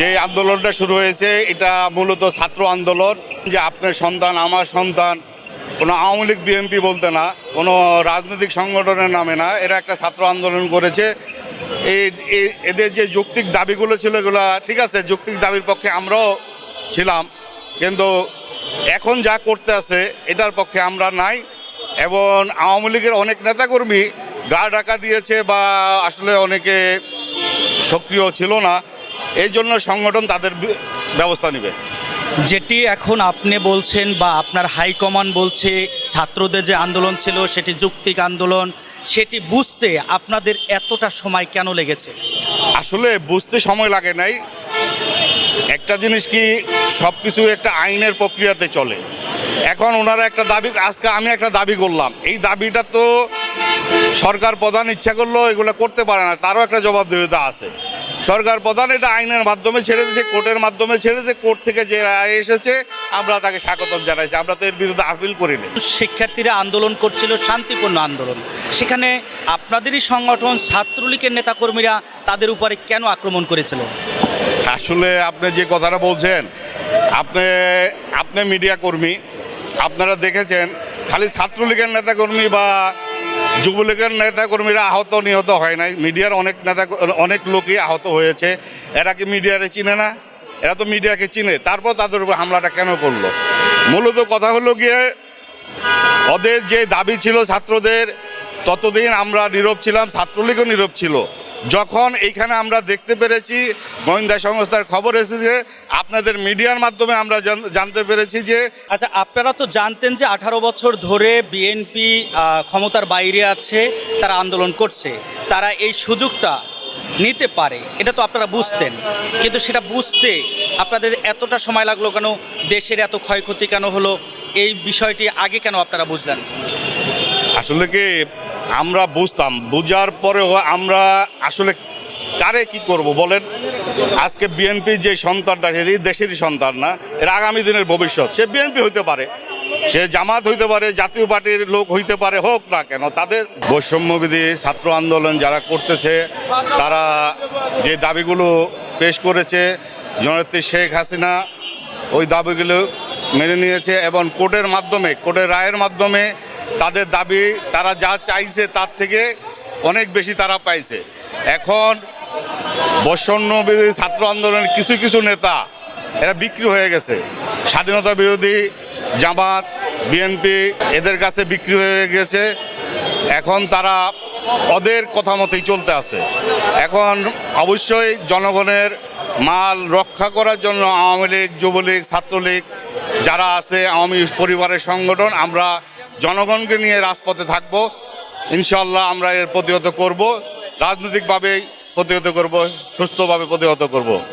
যে আন্দোলনটা শুরু হয়েছে, এটা মূলত ছাত্র আন্দোলন। যে আপনার সন্তান, আমার সন্তান, কোনো আওয়ামী লীগ, বিএনপি বলতে না, কোনো রাজনৈতিক সংগঠনের নামে না, এরা একটা ছাত্র আন্দোলন করেছে। এই এদের যে যৌক্তিক দাবিগুলো ছিল, এগুলো ঠিক আছে, যৌক্তিক দাবির পক্ষে আমরাও ছিলাম। কিন্তু এখন যা করতে আছে, এটার পক্ষে আমরা নাই। এবং আওয়ামী লীগের অনেক নেতাকর্মী গা ডাকা দিয়েছে বা আসলে অনেকে সক্রিয় ছিল না। এই জন্য সংগঠন তাদের ব্যবস্থা নেবে। যেটি এখন আপনি বলছেন বা আপনার হাইকমান্ড বলছে ছাত্রদের যে আন্দোলন ছিল সেটি যুক্তিক আন্দোলন সেটি বুঝতে আপনাদের এতটা সময় কেন লেগেছে? আসলে বুঝতে সময় লাগে নাই। একটা জিনিস কি সব কিছু একটা আইনের প্রক্রিয়াতে চলে। এখন ওনারা একটা দাবি আজকে আমি একটা দাবি করলাম। এই দাবিটা তো সরকার প্রধান ইচ্ছা করলেও এগুলো করতে পারে না তারও একটা জবাবদিহিতা আছে। সরকার প্রধান এটা আইনের মাধ্যমে ছেড়ে দিয়েছে কোর্টের মাধ্যমে ছেড়েছে কোর্ট থেকে যে রায় এসেছে আমরা তাকে স্বাগতম জানাইছি। আমরা তো এর বিরুদ্ধে আপিল করিনি। শিক্ষার্থীরা আন্দোলন করছিল শান্তিপূর্ণ আন্দোলন। সেখানে আপনাদেরই সংগঠন ছাত্রলীগের নেতাকর্মীরা তাদের উপরে কেন আক্রমণ করেছিল? আসলে আপনি যে কথাটা বলছেন আপনি আপনি মিডিয়া কর্মী আপনারা দেখেছেন খালি ছাত্রলীগের নেতাকর্মী বা যুবলীগের নেতাকর্মীরা আহত, নিহত হয় নাই। মিডিয়ার অনেক নেতা, অনেক লোকই আহত হয়েছে। এরা কি মিডিয়ারে চিনে না? এরা তো মিডিয়াকে চিনে। তারপর তাদের উপর হামলাটা কেন করল? মূলত কথা হলো গিয়ে, ওদের যে দাবি ছিল ছাত্রদের, ততদিন আমরা নীরব ছিলাম, ছাত্রলীগও নীরব ছিল। যখন এইখানে আমরা দেখতে পেরেছি গোয়েন্দা সংস্থার খবর এসেছে আপনাদের মিডিয়ার মাধ্যমে আমরা জানতে পেরেছি যে আচ্ছা আপনারা তো জানতেন যে আঠারো বছর ধরে বিএনপি ক্ষমতার বাইরে আছে তারা আন্দোলন করছে। তারা এই সুযোগটা নিতে পারে এটা তো আপনারা বুঝতেন। কিন্তু সেটা বুঝতে আপনাদের এতটা সময় লাগল কেন? দেশের এত ক্ষয়ক্ষতি কেন হলো? এই বিষয়টি আগে কেন আপনারা বুঝলেন? আসলে কি আমরা বুঝতাম, বুঝার পরেও আমরা আসলে কারে কি করব বলেন? আজকে বিএনপি যে সন্তানটা, সে দেশেরই সন্তান না, এর আগামী দিনের ভবিষ্যৎ, সে বিএনপি হইতে পারে, সে জামাত হইতে পারে, জাতীয় পার্টির লোক হইতে পারে, হোক না কেন, তাদের বৈষম্যবিধি, ছাত্র আন্দোলন যারা করতেছে, তারা যে দাবিগুলো পেশ করেছে, জননেত্রী শেখ হাসিনা ওই দাবিগুলো মেনে নিয়েছে এবং কোর্টের মাধ্যমে, কোর্টের রায়ের মাধ্যমে তাদের দাবি, তারা যা চাইছে তার থেকে অনেক বেশি তারা পাইছে। এখন বৈষম্য বিরোধী ছাত্র আন্দোলনের কিছু কিছু নেতা, এরা বিক্রি হয়ে গেছে। স্বাধীনতা বিরোধী জামাত, বিএনপি, এদের কাছে বিক্রি হয়ে গেছে। এখন তারা ওদের কথা মতোই চলতে আছে। এখন অবশ্যই জনগণের মাল রক্ষা করার জন্য আওয়ামী লীগ, যুবলীগ, ছাত্রলীগ যারা আছে, আওয়ামী পরিবারের সংগঠন, আমরা জনগণকে নিয়ে রাজপথে থাকব। ইনশাল্লাহ আমরা এর প্রতিহত করব। রাজনৈতিকভাবেই প্রতিহত করব সুস্থভাবে প্রতিহত করব।